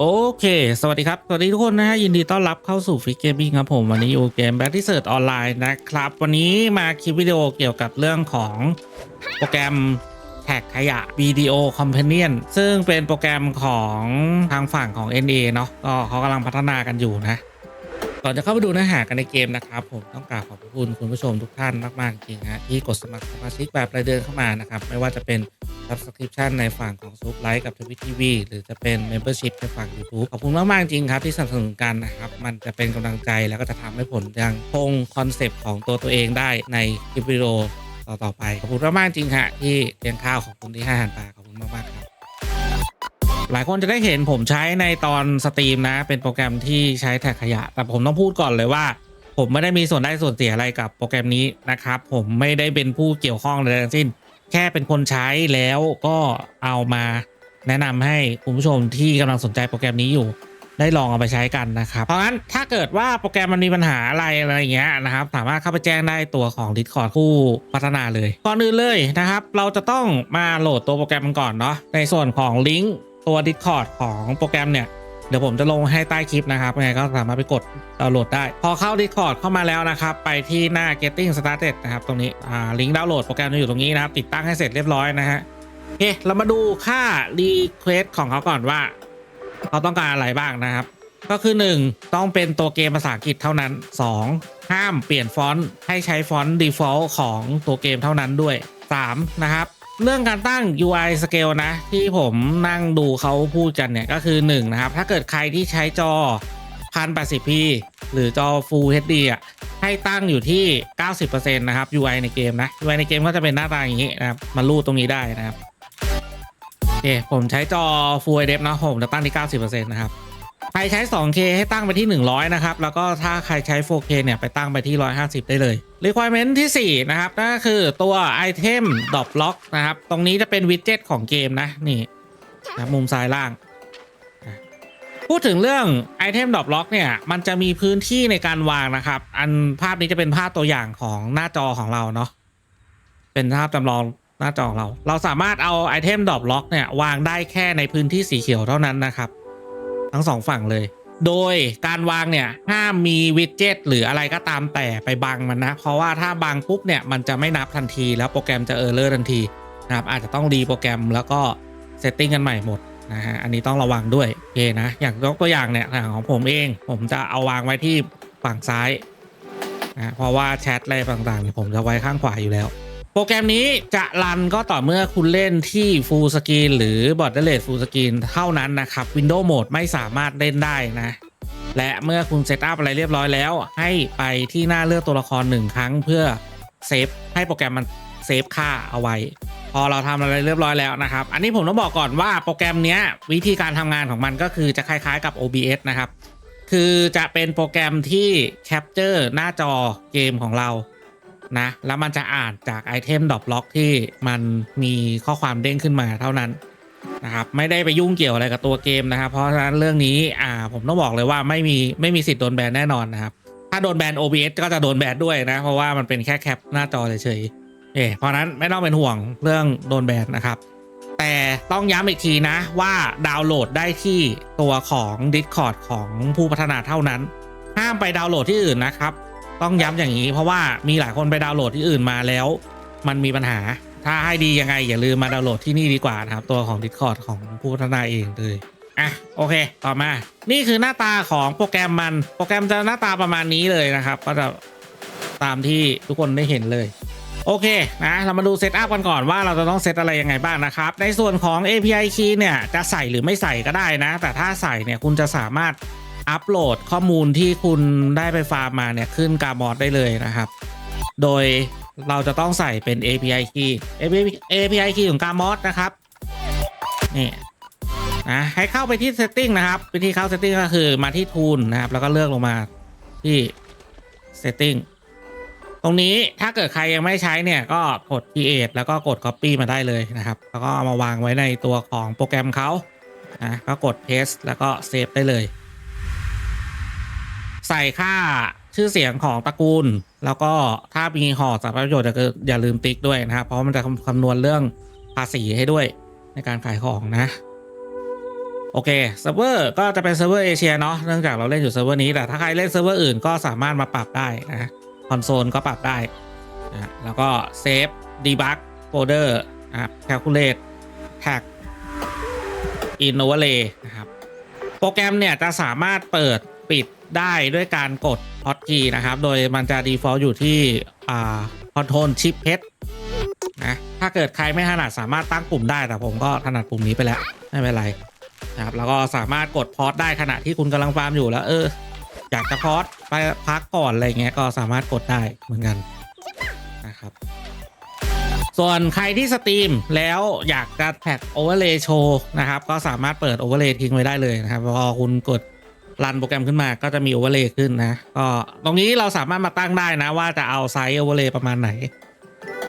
โอเค สวัสดีครับ สวัสดีทุกคนนะฮะ ยินดีต้อนรับเข้าสู่ฟิกเกม i ิ g ครับผม วันนี้อยู่เกม b a t t l e Search ออนไลน์นะครับ วันนี้มาคลิปวิดีโอเกี่ยวกับเรื่องของโปรแกรมแท็กขยะ Video Companion ซึ่งเป็นโปรแกรมของทางฝั่งของ NA เนาะก็เขากำลังพัฒนากันอยู่นะ ก่อนจะเข้าไปดูเนื้อหากันในเกมนะครับ ผมต้องกราบขอบคุณคุณผู้ชมทุกท่านมากๆจริงฮะที่กดสมัครสมาชิกแบบรายเดือนเข้ามานะครับไม่ว่าจะเป็น subscription ในฝั่งของซูปไลท์กับทวิตทีวีหรือจะเป็น membership ในฝั่ง YouTube ขอบคุณมากๆจริงครับที่สนับสนุนกันนะครับมันจะเป็นกำลังใจแล้วก็จะทำให้ผลยังคงคอนเซปต์ของตัวตัวเองได้ในคลิปวิดีโอต่อๆไป ขอบคุณมากๆจริงฮะที่เลี้ยงข้าวขอบคุณที่ให้อาหารปลาขอบคุณมากๆครับหลายคนจะได้เห็นผมใช้ในตอนสตรีมนะ เป็นโปรแกรมที่ใช้แท็กขยะ แต่ผมต้องพูดก่อนเลยว่า ผมไม่ได้มีส่วนได้ส่วนเสียอะไรกับโปรแกรมนี้นะครับ ผมไม่ได้เป็นผู้เกี่ยวข้องใดทั้งสิ้น แค่เป็นคนใช้แล้วก็เอามาแนะนำให้คุณผู้ชมที่กำลังสนใจโปรแกรมนี้อยู่ ได้ลองเอาไปใช้กันนะครับ เพราะงั้นถ้าเกิดว่าโปรแกรมมันมีปัญหาอะไรอะไรเงี้ยนะครับ สามารถเข้าไปแจ้งได้ตัวของ Discord ผู้พัฒนาเลย ก่อนอื่นเลยนะครับ เราจะต้องมาโหลดตัวโปรแกรมมันก่อนเนาะในส่วนของลิงก์ตัว Discord ของโปรแกรมเนี่ย เดี๋ยวผมจะลงให้ใต้คลิปนะครับยังไงก็สามารถไปกดดาวน์โหลดได้ พอเข้า Discord เข้ามาแล้วนะครับ ไปที่หน้า Getting Started นะครับ ตรงนี้อ่าลิงก์ดาวน์โหลดโปรแกรมจะอยู่ตรงนี้นะครับ ติดตั้งให้เสร็จเรียบร้อยนะฮะโอเคเรามาดูค่า Request ของเขาก่อนว่าเขาต้องการอะไรบ้างนะครับ ก็คือ 1 ต้องเป็นตัวเกมภาษาอังกฤษเท่านั้น 2 ห้ามเปลี่ยนฟอนต์ให้ใช้ฟอนต์ default ของตัวเกมเท่านั้นด้วย 3 นะครับ เรื่องการตั้ง UI scale นะ ที่ผมนั่งดูเขาพูดกันเนี่ย ก็คือ 1 นะครับ ถ้าเกิดใครที่ใช้จอ 1080p หรือจอ Full HD อะให้ตั้งอยู่ที่ 90%นะครับ UI ในเกมนะ UI ในเกมก็จะเป็นหน้าตาอย่างนี้นะครับมาลูดตรงนี้ได้นะครับโอเคผมใช้จอ Full HD นะผมจะตั้งที่ 90%นะครับ รใช้ 2K ให้ตั้งไปที่ 100 นะครับ แล้วก็ถ้าใครใช้ 4K เนี่ยไปตั้งไปที่ 150 ได้เลย requirement ที่ 4 นะครับ นั่นก็คือตัว item drop lock นะครับ ตรงนี้จะเป็นวิดเจ็ตของเกมนะ นี่นะมุมซ้ายล่าง พูดถึงเรื่อง item drop lock เนี่ย มันจะมีพื้นที่ในการวางนะครับ อันภาพนี้จะเป็นภาพตัวอย่างของหน้าจอของเราเนาะ เป็นภาพจำลองหน้าจอของเรา เราสามารถเอาไอเทมดรอปล็อกเนี่ยวางได้แค่ในพื้นที่สีเขียวเท่านั้นนะครับ ทั้งสองฝั่งเลย โดยการวางเนี่ยห้ามมีวิดเจ็ตหรืออะไรก็ตามแต่ไปบังมันนะ เพราะว่าถ้าบังปุ๊บเนี่ยมันจะไม่นับทันที แล้วโปรแกรมจะเออร์เลอร์ทันทีนะครับอาจจะต้องรีโปรแกรมแล้วก็เซตติ้งกันใหม่หมดนะฮะอันนี้ต้องระวังด้วยโอเคนะอย่างยกตัวอย่างเนี่ยอย่างของผมเอง ผมจะเอาวางไว้ที่ฝั่งซ้ายนะเพราะว่าแชทอะไรต่างๆเนี่ยผมจะไว้ข้างขวาอยู่แล้ว รแกรมนี้จะรันก็ต่อเมื่อคุณเล่นที่ Full Screen หรือ Borderless Full Screen เท่านั้นนะครับ Windows Mode ไม่สามารถเล่นได้นะ และเมื่อคุณเซตอัพอะไรเรียบร้อยแล้ว ให้ไปที่หน้าเลือกตัวละครหนึ่งครั้งเพื่อเซฟให้โปรแกรมมันเซฟค่าเอาไว้ พอเราทำอะไรเรียบร้อยแล้วนะครับ อันนี้ผมต้องบอกก่อนว่าโปรแกรมนี้วิธีการทำงานของมันก็คือจะคล้ายๆกับ OBS นะครับ คือจะเป็นโปรแกรมที่แคปเจอร์หน้าจอเกมของเรา นะ แล้วมันจะอ่านจากไอเทมดรอปล็อกที่มันมีข้อความเด้งขึ้นมาเท่านั้นนะครับไม่ได้ไปยุ่งเกี่ยวอะไรกับตัวเกมนะครับเพราะฉะนั้นเรื่องนี้อ่าผมต้องบอกเลยว่าไม่มีไม่มีสิทธิ์โดนแบนแน่นอนนะครับถ้าโดนแบน OBS ก็จะโดนแบนด้วยนะเพราะว่ามันเป็นแค่แคปหน้าจอเฉยๆเอเพราะฉะนั้นไม่ต้องเป็นห่วงเรื่องโดนแบนนะครับ แต่ต้องย้ำอีกทีนะว่าดาวน์โหลดได้ที่ตัวของ Discord ของผู้พัฒนาเท่านั้น ห้ามไปดาวน์โหลดที่อื่นนะครับ ต้องย้ำอย่างนี้ เพราะว่ามีหลายคนไปดาวน์โหลดที่อื่นมาแล้ว มันมีปัญหา ถ้าให้ดียังไง อย่าลืมมาดาวน์โหลดที่นี่ดีกว่านะครับ ตัวของ Discord ของผู้พัฒนาเองเลยอะโอเค ต่อมา นี่คือหน้าตาของโปรแกรมมัน โปรแกรมจะหน้าตาประมาณนี้เลยนะครับ ก็จะตามที่ทุกคนได้เห็นเลย โอเคนะเรามาดูเซตอัพกันก่อนว่าเราจะต้องเซตอะไรยังไงบ้างนะครับ ในส่วนของ API key เนี่ยจะใส่หรือไม่ใส่ก็ได้นะ แต่ถ้าใส่เนี่ยคุณจะสามารถ อัปโหลดข้อมูลที่คุณได้ไปฟาร์มมาเนี่ยขึ้นกามอดได้เลยนะครับ โดยเราจะต้องใส่เป็น API key API key ของกามอดนะครับนี่นะให้เข้าไปที่ setting นะครับวิธีเข้า setting ก็คือมาที่ tool นะครับ แล้วก็เลือกลงมาที่ setting ตรงนี้ถ้าเกิดใครยังไม่ใช้เนี่ยก็กด create แล้วก็กด copy มาได้เลยนะครับ แล้วก็เอามาวางไว้ในตัวของโปรแกรมเขานะก็กด paste แล้วก็ save ได้เลย ใส่ค่าชื่อเสียงของตระกูล แล้วก็ถ้ามีห่อสารประโยชน์ก็อย่าลืมติ๊กด้วยนะครับ เพราะมันจะคำคำนวณเรื่องภาษีให้ด้วยในการขายของนะ โอเคเซิร์ฟเวอร์ก็จะเป็นเซิร์ฟเวอร์เอเชียเนาะเนื่องจากเราเล่นอยู่เซิร์ฟเวอร์นี้แต่ถ้าใครเล่นเซิร์ฟเวอร์อื่นก็สามารถมาปรับได้นะคอนโซลก็ปรับได้นะแล้วก็เซฟดีบักโฟลเดอร์นะครับแคลคูลเลตแท็กอินโอเวเลนะครับโปรแกรมเนี่ยจะสามารถเปิดปิด ได้ด้วยการกดฮอตคีย์นะครับ โดยมันจะ default อยู่ที่คอนโทรลชิปเพชนะถ้าเกิดใครไม่ถนัดสามารถตั้งปุ่มได้แต่ผมก็ถนัดปุ่มนี้ไปแล้ว ไม่เป็นไรนะครับแล้วก็สามารถกดพอสได้ขณะที่คุณกำลังฟาร์มอยู่แล้ว เออ อยากจะพอสไปพักก่อนอะไรเงี้ยก็สามารถกดได้เหมือนกันนะครับ ส่วนใครที่สตรีมแล้วอยากจะแท็กโอเวอร์เลย์โชว์นะครับ ก็สามารถเปิดโอเวอร์เลย์ทิ้งไว้ได้เลยนะครับพอคุณกด รันโปรแกรมขึ้นมาก็จะมีโอเวอร์เลย์ขึ้นนะก็ตรงนี้เราสามารถมาตั้งได้นะว่าจะเอาไซส์โอเวอร์เลย์ประมาณไหน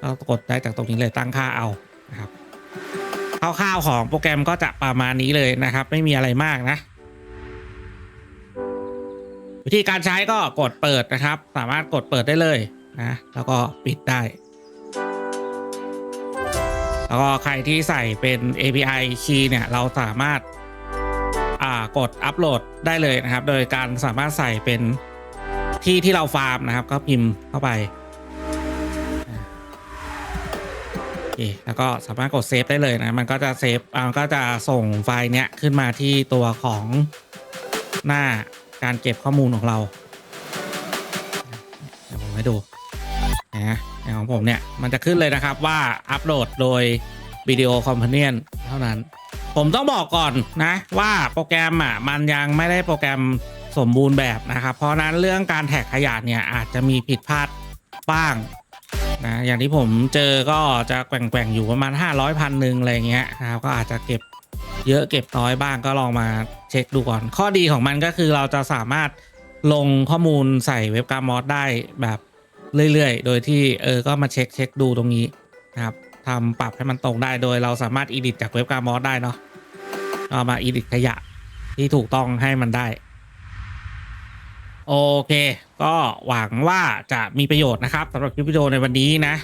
ก็กดได้จากตรงนี้เลยตั้งค่าเอานะครับคร่าวๆของโปรแกรมก็จะประมาณนี้เลยนะครับ ไม่มีอะไรมากนะ วิธีการใช้ก็กดเปิดนะครับ สามารถกดเปิดได้เลยนะแล้วก็ปิดได้ แล้วก็ใครที่ใส่เป็น API key เนี่ยเราสามารถากดอัปโหลดได้เลยนะครับ โดยการสามารถใส่เป็นที่ที่เราฟาร์มนะครับ ก็พิมพ์เข้าไปโอเคแล้วก็สามารถกดเซฟได้เลยนะ มันก็จะเซฟมันก็จะส่งไฟล์เนี้ยขึ้นมาที่ตัวของหน้าการเก็บข้อมูลของเราเดี๋ยวผมให้ดูนะอย่างของผมเนี่ย มันจะขึ้นเลยนะครับว่าอัปโหลดโดยวิดีโอคอมเพเนียนเท่านั้น ผมต้องบอกก่อนนะว่าโปรแกรมอะมันยังไม่ได้โปรแกรมสมบูรณ์แบบนะครับ เพราะนั้นเรื่องการแท็กขยะเนี่ยอาจจะมีผิดพลาดบ้างนะอย่างที่ผมเจอก็จะแกว่งๆอยู่ประมาณ 500พันหนึ่งอะไรเงี้ยนะครับก็อาจจะเก็บเยอะเก็บน้อยบ้างก็ลองมาเช็คดูก่อน ข้อดีของมันก็คือเราจะสามารถลงข้อมูลใส่เว็บการ์มอสได้แบบเรื่อยๆ โดยที่เออก็มาเช็คเช็คดูตรงนี้นะครับ ทำปรับให้มันตรงได้โดยเราสามารถอีดิตจากเว็บการ์มอสได้เนาะก็มาอีดิตขยะที่ถูกต้องให้มันได้ โอเค ก็หวังว่าจะมีประโยชน์นะครับสำหรับคลิปวิดีโอในวันนี้นะ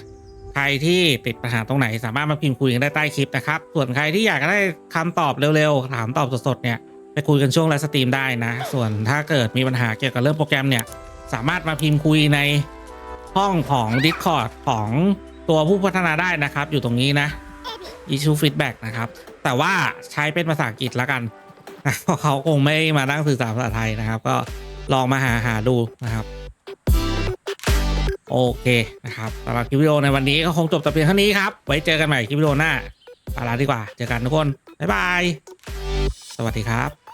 ใครที่ติดปัญหาตรงไหนสามารถมาพิมพ์คุยกันได้ใต้คลิปนะครับ ส่วนใครที่อยากได้คำตอบเร็วๆ ถามตอบสดๆเนี่ยไปคุยกันช่วงไลฟ์สตรีมได้นะ ส่วนถ้าเกิดมีปัญหาเกี่ยวกับเรื่องโปรแกรมเนี่ย สามารถมาพิมพ์คุยในห้องของ Discord ของ ตัวผู้พัฒนาได้นะครับ อยู่ตรงนี้นะ issue feedback นะครับ แต่ว่าใช้เป็นภาษาอังกฤษแล้วกันเพราะเขาคงไม่มานั่งสื่อสารภาษาไทยนะครับ ก็ลองมาหาหาดูนะครับโอเคนะครับสำหรับคลิปวิดีโอในวันนี้ก็คงจบแต่เพียงเท่านี้ครับ ไว้เจอกันใหม่คลิปวิดีโอหน้าไปลาดีกว่า เจอกันทุกคน บ๊ายบาย สวัสดีครับ